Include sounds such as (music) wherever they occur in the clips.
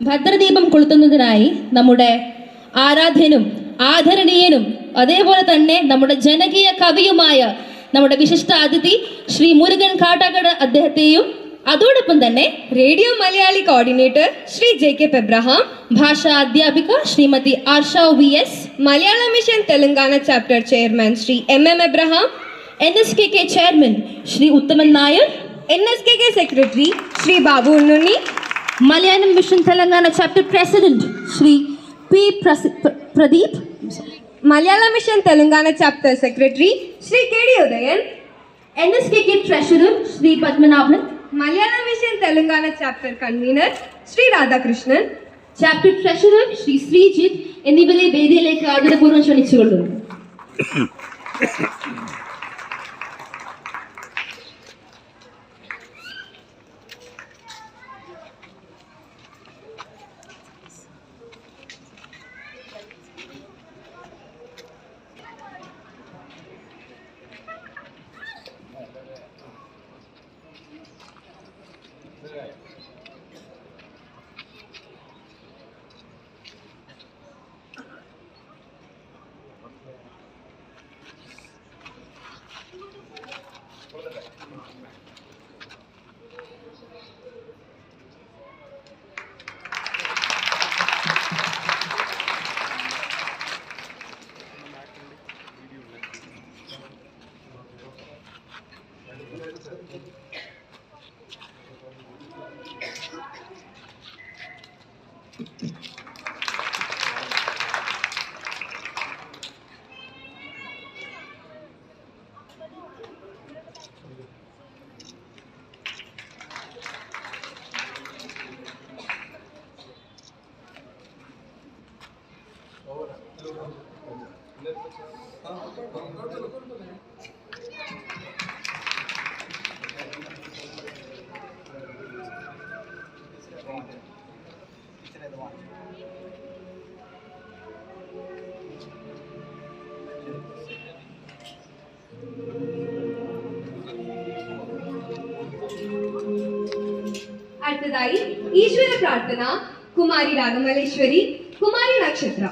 ഭദ്രദീപം കൊളുത്തുന്നതിനായി നമ്മുടെ ആരാധ്യനും ആദരണീയനും അതേപോലെ തന്നെ നമ്മുടെ ജനകീയ കവിയുമായ നമ്മുടെ വിശിഷ്ട അതിഥി ശ്രീ മുരുകൻ കാട്ടാക്കട അദ്ദേഹത്തെയും അതോടൊപ്പം തന്നെ radio Malayali coordinator Shri J K Abraham ഭാഷാ അധ്യാപിക Shrimati Arsha V S Malayala mission Telangana chapter chairman Shri M M Abraham N S K K chairman Shri Uthaman Nair N S K K secretary Shri Babu Unnunni Malayalam mission Telangana chapter president Shri P Pradeep. Malayala mission Telangana chapter secretary Shri K D Udayan. N S K K treasurer Shri Padmanabhan. Malayala mission Telangana chapter convener Shri Radhakrishnan. Chapter treasurer Shri Sreejith എന്നിവരെ വേദിയിലേക്ക് ആദരപൂർവം ക്ഷണിച്ചുകൊള്ളുന്നു. (coughs) അടുത്തതായി ഈശ്വര പ്രാർത്ഥന കുമാരി രാഗമലേശ്വരി കുമാരി നക്ഷത്ര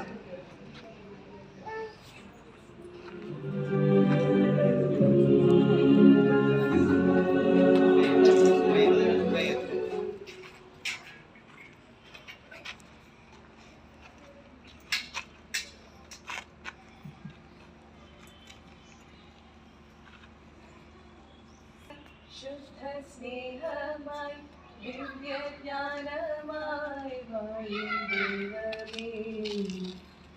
ശുദ്ധസ്നേഹമായി ദിവ്യജ്ഞാനമായി വാഴും ദൈവമേ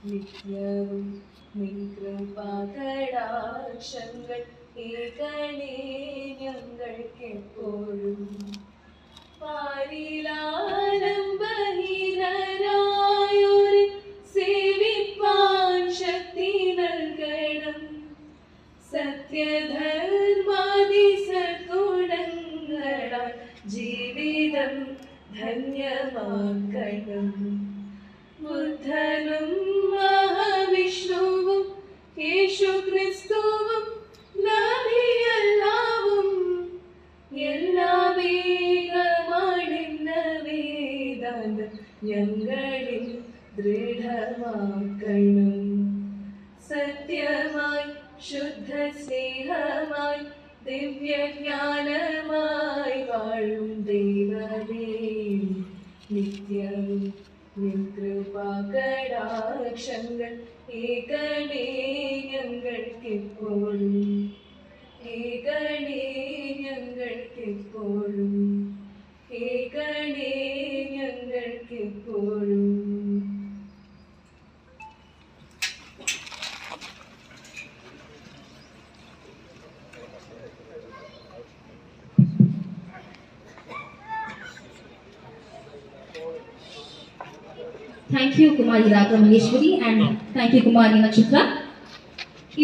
നിത്യവും നിൻകൃപാകടാക്ഷങ്ങൾ ഏകണേ ഞങ്ങൾക്കെപ്പോഴും. പാരിലാലംബഹീനരായൊരു ഞങ്ങളിൽ ദൃഢമാക്കണം സത്യമായി ശുദ്ധ സ്നേഹമായി ദിവ്യജ്ഞാനമായി വാഴും ദൈവമേ. നിത്യവും നിൻകൃപാകടാക്ഷങ്ങൾ ഏകണേ ഞങ്ങൾക്കിപ്പോഴും ഏകണേ ഞങ്ങൾക്കെപ്പോഴും ഏകണേ ഞങ്ങൾക്കെപ്പോഴും thank you Kumari Ragamaleswari and thank you Kumari Nakshatra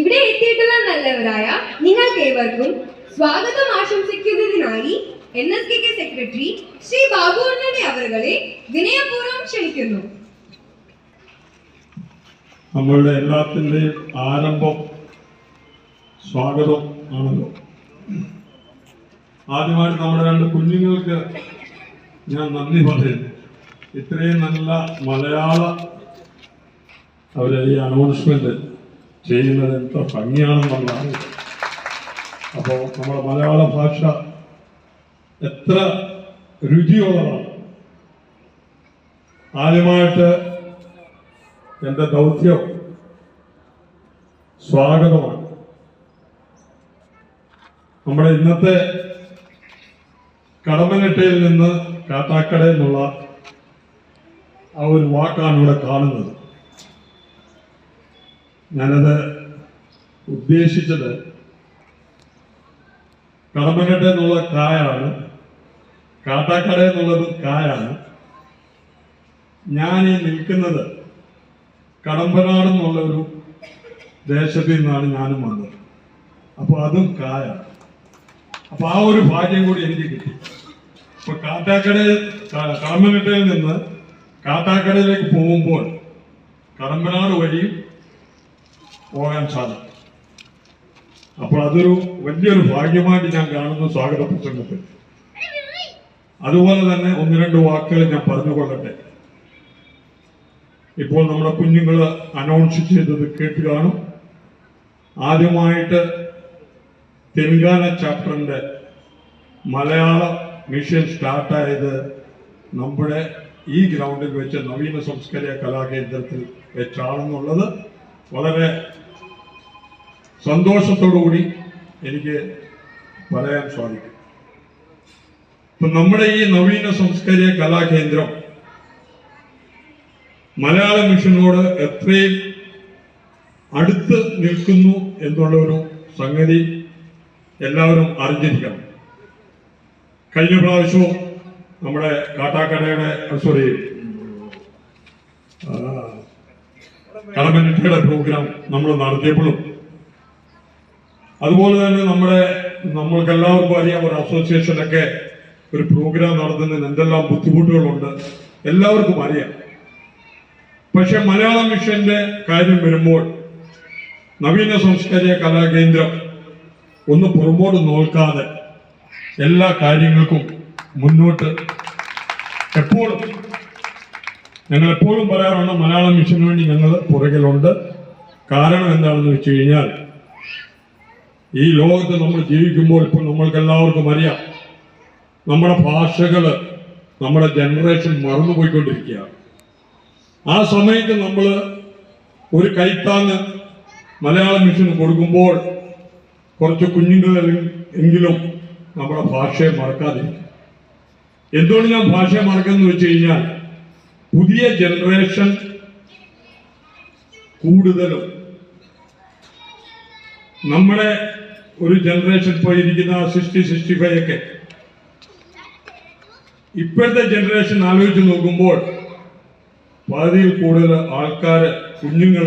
ഇവിടെ എത്തിയിട്ടുള്ള നല്ലവരായ നിങ്ങൾക്ക് ഏവർക്കും സ്വാഗതം ആശംസിക്കുന്നതിനായി N S K K secretary Shri Babu അണ്ണനെ അവരെ വിനയപൂർവം ക്ഷണിക്കുന്നു. നമ്മളുടെ എല്ലാത്തിന്റെയും ആരംഭം സ്വാഗതം ആണല്ലോ. ആദ്യമായിട്ട് നമ്മുടെ രണ്ട് കുഞ്ഞുങ്ങൾക്ക് ഞാൻ നന്ദി പറയുന്നു. ഇത്രയും നല്ല മലയാള അവരെ ഈ അനൗൺസ്മെന്റ് ചെയ്യുന്നത് എത്ര ഭംഗിയാണെന്നുള്ളതാണ് അപ്പോൾ നമ്മുടെ മലയാള ഭാഷ എത്ര രുചിയുള്ളതാണ്. ആദ്യമായിട്ട് എന്റെ ദൗത്യം സ്വാഗതമാണ്. നമ്മുടെ ഇന്നത്തെ കടമനിട്ടയിൽ നിന്ന് കാട്ടാക്കടയിൽ എന്നുള്ള ആ ഒരു വാക്കാണ് ഇവിടെ കാണുന്നത്. ഞാനത് ഉദ്ദേശിച്ചത് കടമ്പകട്ട എന്നുള്ള കായാണ് കാട്ടാക്കട എന്നുള്ളത് കായാണ്. ഞാൻ ഈ നിൽക്കുന്നത് കടമ്പനാട് എന്നുള്ള ഒരു ദേശത്തിൽ നിന്നാണ് ഞാനും വന്നത്. അപ്പോൾ അതും കായാണ്. അപ്പോൾ ആ ഒരു ഭാഗ്യം കൂടി എനിക്ക് കിട്ടി. അപ്പോൾ കാട്ടാക്കട കടമ്പനട്ടയിൽ നിന്ന് കാട്ടാക്കടയിലേക്ക് പോകുമ്പോൾ കടമ്പനാട് വഴിയും പോകാൻ സാധിക്കും. അപ്പോൾ അതൊരു വലിയൊരു ഭാഗ്യമായിട്ട് ഞാൻ കാണുന്നു സ്വാഗത പ്രസംഗത്തിൽ. അതുപോലെ തന്നെ ഒന്ന് രണ്ട് വാക്കുകൾ ഞാൻ പറഞ്ഞുകൊള്ളട്ടെ. ഇപ്പോൾ നമ്മുടെ കുഞ്ഞുങ്ങൾ അനൗൺസ് ചെയ്തത് കേട്ട് കാണും. ആദ്യമായിട്ട് തെലുങ്കാന ചാപ്റ്ററിന്റെ മലയാള മിഷൻ സ്റ്റാർട്ടായത് നമ്മുടെ ഈ ഗ്രൗണ്ടിൽ വെച്ച് നവീന സംസ്കാര കലാകേന്ദ്രത്തിൽ വെച്ചാണെന്നുള്ളത് വളരെ സന്തോഷത്തോടുകൂടി എനിക്ക് പറയാൻ സാധിക്കും. ഇപ്പൊ നമ്മുടെ ഈ നവീന സംസ്കാര കലാകേന്ദ്രം മലയാള മിഷനോട് എത്രയും അടുത്ത് നിൽക്കുന്നു എന്നുള്ള ഒരു സംഗതി എല്ലാവരും അറിഞ്ഞിരിക്കണം. കഴിഞ്ഞ പ്രാവശ്യവും നമ്മുടെ കാട്ടാക്കടയുടെ സോറി കടമനിട്ടയുടെ പ്രോഗ്രാം നമ്മൾ നടത്തിയപ്പോഴും. അതുപോലെ തന്നെ നമ്മുടെ നമ്മൾക്ക് എല്ലാവർക്കും അറിയാം ഒരു അസോസിയേഷനൊക്കെ ഒരു പ്രോഗ്രാം നടത്തുന്നതിന് എന്തെല്ലാം ബുദ്ധിമുട്ടുകളുണ്ട്. എല്ലാവർക്കും അറിയാം. പക്ഷെ മലയാള മിഷന്റെ കാര്യം വരുമ്പോൾ നവീന സംസ്കാരിക കലാകേന്ദ്രം ഒന്ന് പുറമോട്ട് നോക്കാതെ എല്ലാ കാര്യങ്ങൾക്കും മുന്നോട്ട് എപ്പോഴും ഞങ്ങൾ എപ്പോഴും പറയാറുണ്ട് മലയാളം മിഷന് വേണ്ടി ഞങ്ങൾ പുറകിലുണ്ട്. കാരണം എന്താണെന്ന് വെച്ച് കഴിഞ്ഞാൽ ഈ ലോകത്ത് നമ്മൾ ജീവിക്കുമ്പോൾ ഇപ്പോൾ നമ്മൾക്ക് എല്ലാവർക്കും അറിയാം. നമ്മുടെ ഭാഷകൾ നമ്മുടെ ജനറേഷൻ മറന്നുപോയിക്കൊണ്ടിരിക്കുകയാണ്. ആ സമയത്ത് നമ്മൾ ഒരു കൈത്താങ് മലയാള മിഷൻ കൊടുക്കുമ്പോൾ കുറച്ച് കുഞ്ഞുങ്ങൾ എങ്കിലും നമ്മുടെ ഭാഷയെ മറക്കാതിരിക്കും എന്തുകൊണ്ട് ഞാൻ ഭാഷയെ മറക്കുന്നു വെച്ച് കഴിഞ്ഞാൽ പുതിയ ജനറേഷൻ കൂടുതലും നമ്മുടെ ഒരു ജനറേഷൻ പോയിരിക്കുന്ന സിക്സ്റ്റി സിക്സ്റ്റി ഫൈവ് ഒക്കെ. ഇപ്പോഴത്തെ ജനറേഷൻ ആലോചിച്ച് നോക്കുമ്പോൾ പകുതിയിൽ കൂടുതൽ ആൾക്കാർ കുഞ്ഞുങ്ങൾ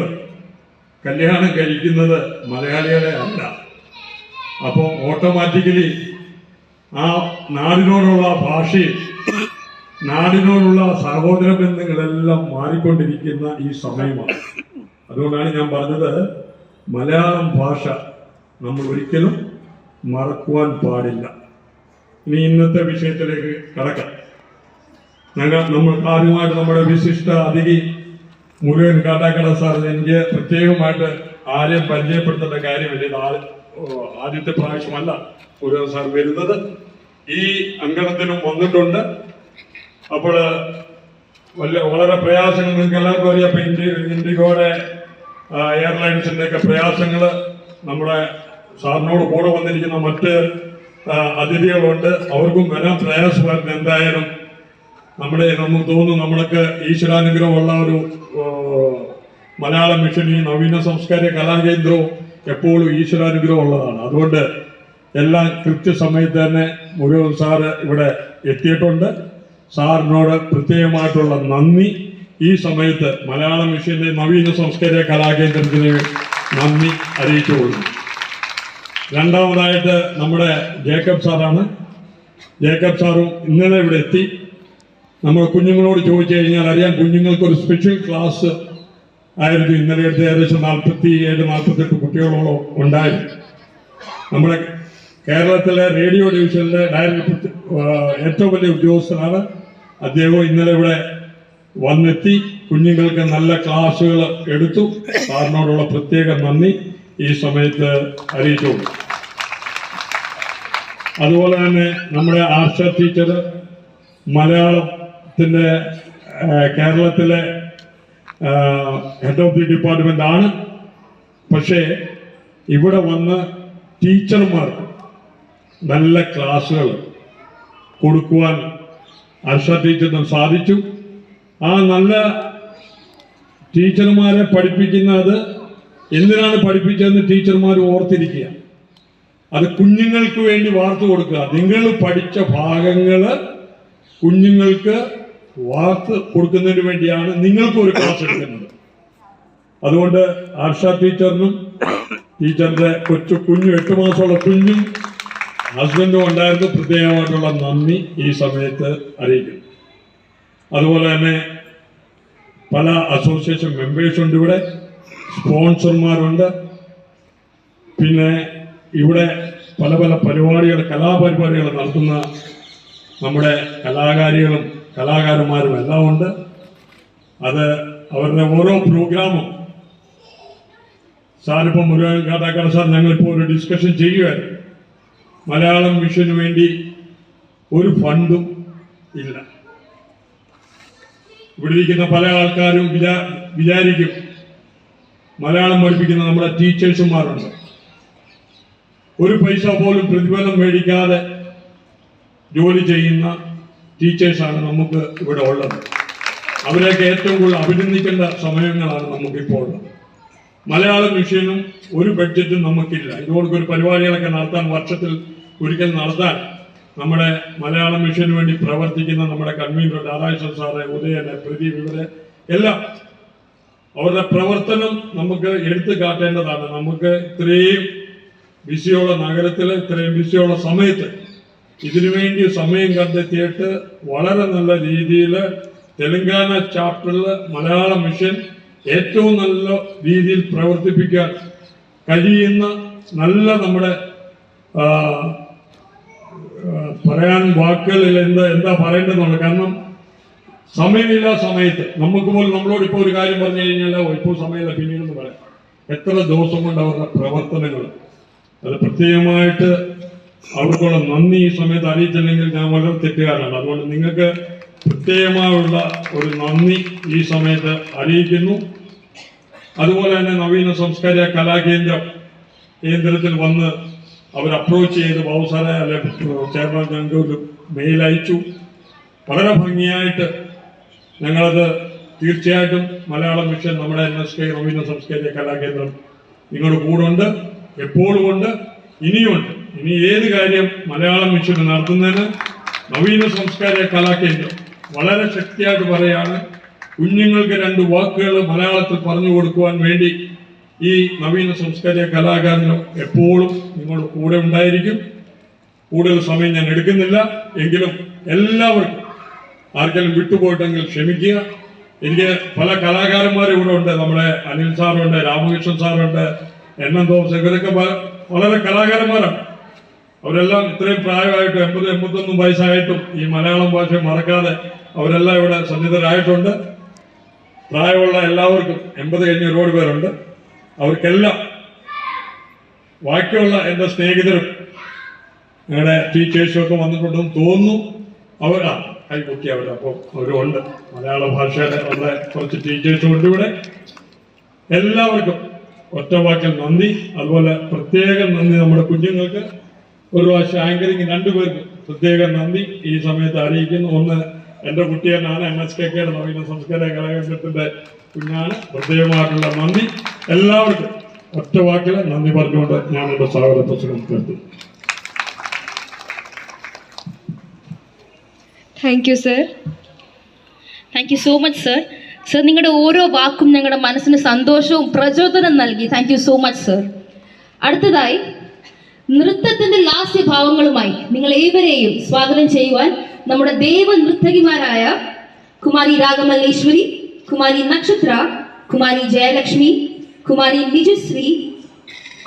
കല്യാണം കഴിക്കുന്നത് മലയാളികളെ അല്ല. അപ്പോൾ ഓട്ടോമാറ്റിക്കലി ആ നാടിനോടുള്ള ഭാഷയും നാടിനോടുള്ള സഹോദര ബന്ധങ്ങളെല്ലാം മാറിക്കൊണ്ടിരിക്കുന്ന ഈ സമയമാണ്. അതുകൊണ്ടാണ് ഞാൻ പറഞ്ഞത് മലയാളം ഭാഷ നമ്മൾ ഒരിക്കലും മറക്കുവാൻ പാടില്ല. ഇനി ഇന്നത്തെ വിഷയത്തിലേക്ക് കടക്കാം. ഞങ്ങൾ നമ്മൾ ആദ്യമായിട്ട് നമ്മുടെ വിശിഷ്ട അതിഥി മുരുകൻ കാട്ടാക്കട സാർ എനിക്ക് പ്രത്യേകമായിട്ട് ആരെയും പരിചയപ്പെടുത്തേണ്ട കാര്യമില്ല. ഇത് ആദ്യത്തെ പ്രാവശ്യമല്ല. മുരുകൻ സാർ വരുന്നത്. ഈ അങ്കണത്തിനും വന്നിട്ടുണ്ട്. അപ്പോൾ വലിയ വളരെ പ്രയാസങ്ങൾ നിങ്ങൾക്ക് എല്ലാവർക്കും അറിയാം. ഇപ്പൊ ഇന്ത്യ ഇൻഡിഗോയുടെ എയർലൈൻസിന്റെ ഒക്കെ പ്രയാസങ്ങൾ നമ്മുടെ സാറിനോട് കൂടെ വന്നിരിക്കുന്ന മറ്റ് അതിഥികളുണ്ട്. അവർക്കും വരാൻ പ്രയാസമായിരുന്നു എന്തായാലും നമ്മുടെ നമുക്ക് തോന്നുന്നു നമ്മൾക്ക് ഈശ്വരാനുഗ്രഹമുള്ള ഒരു മലയാള ഈ നവീന സംസ്കാര കലാകേന്ദ്രവും എപ്പോഴും ഈശ്വരാനുഗ്രഹം ഉള്ളതാണ് അതുകൊണ്ട് എല്ലാം കൃത്യസമയത്ത് തന്നെ മുരുകൻ സാറ് ഇവിടെ എത്തിയിട്ടുണ്ട്. സാറിനോട് പ്രത്യേകമായിട്ടുള്ള നന്ദി. ഈ സമയത്ത് മലയാള മിഷന്റെ നവീന സംസ്കാര കലാകേന്ദ്രത്തിന് നന്ദി അറിയിച്ചുകൊള്ളുന്നു. രണ്ടാമതായിട്ട് നമ്മുടെ ജേക്കബ് സാറാണ്. ജേക്കബ് സാറും ഇന്നലെ ഇവിടെ എത്തി. നമ്മൾ കുഞ്ഞുങ്ങളോട് ചോദിച്ചു കഴിഞ്ഞാൽ അറിയാം കുഞ്ഞുങ്ങൾക്ക് ഒരു സ്പെഷ്യൽ ക്ലാസ് ആയിരുന്നു ഇന്നലെ എടുത്ത് ഏകദേശം നാൽപ്പത്തി ഏഴ് നാൽപ്പത്തെട്ട് കുട്ടികളോളം ഉണ്ടായിരുന്നു നമ്മുടെ കേരളത്തിലെ റേഡിയോ ഡിവിഷനിലെ ഡയറക്ടർ ഏറ്റവും വലിയ ഉദ്യോഗസ്ഥനാണ്. അദ്ദേഹം ഇന്നലെ ഇവിടെ വന്നെത്തി. കുഞ്ഞുങ്ങൾക്ക് നല്ല ക്ലാസ്സുകൾ എടുത്തു. സാറിനോടുള്ള പ്രത്യേക നന്ദി. ഈ സമയത്ത് അറിയിച്ചു. അതുപോലെ തന്നെ നമ്മുടെ ആർഷ ടീച്ചർ മലയാളത്തിന്റെ കേരളത്തിലെ ഹെഡ് ഓഫ് ദി ഡിപ്പാർട്ട്മെന്റ് ആണ്. പക്ഷേ ഇവിടെ വന്ന് ടീച്ചർമാർക്ക് നല്ല ക്ലാസ്സുകൾ കൊടുക്കുവാൻ അർഷ ടീച്ചറിന് സാധിച്ചു. ആ നല്ല ടീച്ചർമാരെ പഠിപ്പിക്കുന്നത് എന്തിനാണ് പഠിപ്പിച്ചതെന്ന് ടീച്ചർമാർ ഓർത്തിരിക്കുക. അത് കുഞ്ഞുങ്ങൾക്ക് വേണ്ടി വാർത്തു കൊടുക്കുക. നിങ്ങൾ പഠിച്ച ഭാഗങ്ങൾ കുഞ്ഞുങ്ങൾക്ക് വാർത്ത് കൊടുക്കുന്നതിന് വേണ്ടിയാണ് നിങ്ങൾക്ക് ഒരു ക്ലാസ് എടുക്കുന്നത്. അതുകൊണ്ട് ആർഷ ടീച്ചറിനും ടീച്ചറിന്റെ കൊച്ചു കുഞ്ഞു എട്ട് മാസമുള്ള കുഞ്ഞും ഹസ്ബൻഡും ഉണ്ടായിരുന്നു പ്രത്യേകമായിട്ടുള്ള നന്ദി ഈ സമയത്ത് അറിയിക്കുന്നു. അതുപോലെ തന്നെ പല അസോസിയേഷൻ മെമ്പേഴ്സ് ഉണ്ട് ഇവിടെ സ്പോൺസർമാരുണ്ട്. പിന്നെ ഇവിടെ പല പല പരിപാടികൾ കലാപരിപാടികൾ നടത്തുന്ന നമ്മുടെ കലാകാരികളും കലാകാരന്മാരും എല്ലാം ഉണ്ട്. അത് അവരുടെ ഓരോ പ്രോഗ്രാമും സാറിപ്പം മുരുകൻ കാട്ടാക്കാൻ സാർ ഞങ്ങളിപ്പോൾ ഒരു ഡിസ്കഷൻ ചെയ്യുകയായിരുന്നു. മലയാളം മിഷന് വേണ്ടി ഒരു ഫണ്ടും ഇല്ല. ഇവിടെ ഇരിക്കുന്ന പല ആൾക്കാരും വിചാ വിചാരിക്കും മലയാളം പഠിപ്പിക്കുന്ന നമ്മുടെ ടീച്ചേഴ്സുമാരുണ്ട്. ഒരു പൈസ പോലും പ്രതിഫലം മേടിക്കാതെ ജോലി ചെയ്യുന്ന ടീച്ചേഴ്സാണ് നമുക്ക് ഇവിടെ ഉള്ളത്. അവരെയൊക്കെ ഏറ്റവും കൂടുതൽ അഭിനന്ദിക്കേണ്ട സമയങ്ങളാണ് നമുക്കിപ്പോൾ ഉള്ളത്. മലയാളം മിഷനും ഒരു ബഡ്ജറ്റും നമുക്കില്ല. ഇതുകൊണ്ട് ഒരു പരിപാടികളൊക്കെ നടത്താൻ വർഷത്തിൽ ഒരിക്കൽ നടത്താൻ നമ്മുടെ മലയാളം മിഷന് വേണ്ടി പ്രവർത്തിക്കുന്ന നമ്മുടെ കൺവീനർ നാരായണൻ സാറെ ഉദയനെ പ്രദീപ് ഇവരെ എല്ലാം അവരുടെ പ്രവർത്തനം നമുക്ക് എടുത്തു കാട്ടേണ്ടതാണ്. നമുക്ക് ഇത്രയും ബിസിയുള്ള നഗരത്തിൽ ഇത്രയും ബിസിയുള്ള സമയത്ത് ഇതിനു വേണ്ടി സമയം കണ്ടെത്തിയിട്ട് വളരെ നല്ല രീതിയിൽ തെലങ്കാന ചാപ്റ്ററിൽ മലയാള മിഷൻ ഏറ്റവും നല്ല രീതിയിൽ പ്രവർത്തിപ്പിക്കാൻ കഴിയുന്ന നല്ല നമ്മുടെ പറയാൻ വാക്കുകളിൽ എന്താ എന്താ പറയേണ്ടതെന്നുള്ളത്. കാരണം സമയമില്ല സമയത്ത് നമുക്ക് പോലും നമ്മളോട് ഇപ്പോൾ ഒരു കാര്യം പറഞ്ഞു കഴിഞ്ഞാൽ "ഓ, ഇപ്പോൾ സമയമില്ല പിന്നീട് പറയാം. എത്ര ദിവസം കൊണ്ട് അവരുടെ പ്രവർത്തനങ്ങൾ. അത് പ്രത്യേകമായിട്ട് അവർക്കുള്ള നന്ദി ഈ സമയത്ത് അറിയിച്ചില്ലെങ്കിൽ ഞാൻ വളരെ തെറ്റുകാരാണ് അതുകൊണ്ട് നിങ്ങൾക്ക് പ്രത്യേകമായുള്ള ഒരു നന്ദി ഈ സമയത്ത് അറിയിക്കുന്നു. അതുപോലെ തന്നെ നവീന സംസ്കാര കലാകേന്ദ്രം കേന്ദ്രത്തിൽ വന്ന് അവർ അപ്രോച്ച് ചെയ്ത് ബാബുസാറെ ചെയർമാൻ മെയിൽ അയച്ചു. വളരെ ഭംഗിയായിട്ട് ഞങ്ങളത് തീർച്ചയായിട്ടും മലയാളം മിഷൻ നമ്മുടെ N S K Naveena Samskara Kalakendram നിങ്ങളുടെ കൂടെ ഉണ്ട് എപ്പോഴും ഉണ്ട്. ഇനിയുണ്ട് ഇനി ഏത് കാര്യം മലയാളം മിഷൻ നടത്തുന്നതിന് നവീന സംസ്കാര കലാകേന്ദ്രം വളരെ ശക്തിയായിട്ട് പറയാണ് കുഞ്ഞുങ്ങൾക്ക് രണ്ട് വാക്കുകൾ മലയാളത്തിൽ പറഞ്ഞു കൊടുക്കുവാൻ വേണ്ടി ഈ നവീന സംസ്കാര കലാകേന്ദ്രം എപ്പോഴും നിങ്ങളുടെ കൂടെ ഉണ്ടായിരിക്കും. കൂടുതൽ സമയം ഞാൻ എടുക്കുന്നില്ല. എങ്കിലും എല്ലാവർക്കും ആർക്കെങ്കിലും വിട്ടുപോയിട്ടെങ്കിൽ ക്ഷമിക്കുക. എനിക്ക് പല കലാകാരന്മാരും ഇവിടെ ഉണ്ട്. നമ്മുടെ അനിൽ സാറുണ്ട് രാമകൃഷ്ണൻ സാറുണ്ട് എൻ എൻ തോമസ് ഇവരൊക്കെ വളരെ കലാകാരന്മാരാണ്. അവരെല്ലാം ഇത്രയും പ്രായമായിട്ടും എൺപത് എൺപത്തൊന്നും വയസ്സായിട്ടും ഈ മലയാളം ഭാഷ മറക്കാതെ അവരെല്ലാം ഇവിടെ സന്നിധരായിട്ടുണ്ട്. പ്രായമുള്ള എല്ലാവർക്കും എൺപത് കഴിഞ്ഞ ഒരുപാട് പേരുണ്ട്. അവർക്കെല്ലാം ബാക്കിയുള്ള എന്റെ സ്നേഹിതരും ഞങ്ങളുടെ ടീച്ചേഴ്സും ഒക്കെ വന്നിട്ടുണ്ടെന്ന് തോന്നുന്നു. അവരാ കൈപൊക്കി അവർ അപ്പോൾ അവരുണ്ട്. മലയാള ഭാഷയുടെ നമ്മുടെ കുറച്ച് ടീച്ചേഴ്സും ഉണ്ട് ഇവിടെ. എല്ലാവർക്കും ഒറ്റവാക്കൽ നന്ദി. അതുപോലെ പ്രത്യേകം നന്ദി നമ്മുടെ കുഞ്ഞുങ്ങൾക്ക്. ഒരു പ്രാവശ്യം ആങ്കറിങ് രണ്ടുപേർക്കും പ്രത്യേകം നന്ദി. ഈ സമയത്ത് അറിയിക്കുന്നു. ഒന്ന് എന്റെ കുട്ടിയാണ് എം എസ് കെ കെയുടെ നവീന സംസ്കാര കലാകേന്ദ്രത്തിന്റെ കുഞ്ഞാണ്. പ്രത്യേകമായിട്ടുള്ള നന്ദി. എല്ലാവർക്കും ഒറ്റ വാക്കിൽ നന്ദി പറഞ്ഞുകൊണ്ട് ഞാൻ എന്റെ സ്വാഗത പ്രസംഗം thank you sir thank you so much sir sir നിങ്ങളുടെ ഓരോ വാക്കും ഞങ്ങളുടെ മനസ്സിന് സന്തോഷവും പ്രചോദനം നൽകി. Thank you so much sir അടുത്തതായി നൃത്തത്തിന്റെ ലാസ്യഭാവങ്ങളുമായി നിങ്ങൾ ഏവരെയും സ്വാഗതം ചെയ്യുവാൻ നമ്മുടെ ദേവ നൃത്തകിമാരായ കുമാരി രാഗമല്ലേശ്വരി കുമാരി നക്ഷത്ര കുമാരി ജയലക്ഷ്മി കുമാരി വിജുശ്രീ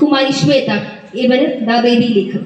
കുമാരി ശ്വേത ഇവർ ദാ വേദിയിലേക്ക്.